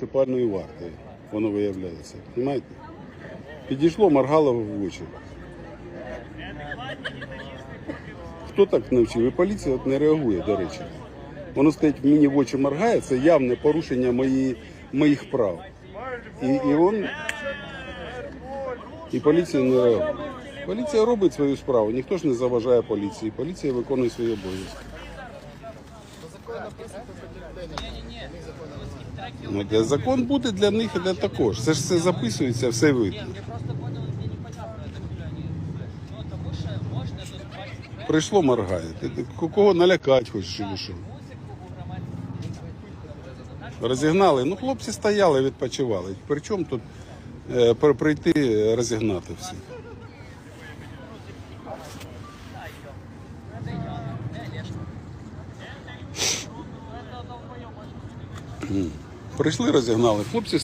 муніципальної варти, воно виявляється. Понимаєте? Підійшло, моргало в очі. Хто так навчив? І поліція от не реагує, до речі. Воно стоїть мені в очі моргає, це явне порушення мої, моїх прав. І, і он, і поліція не реагує. Поліція робить свою справу, ніхто ж не заважає поліції. Поліція виконує свої обов'язки. Ну, закон буде для них і також. Це ж все записується, все видно. Ну, Прийшло моргає. Ти, кого налякати хочеш чи що? Розігнали. Ну, хлопці стояли, відпочивали. При чому тут е, при- прийти е, розігнати всіх? Прийшли, розігнали. Хлопці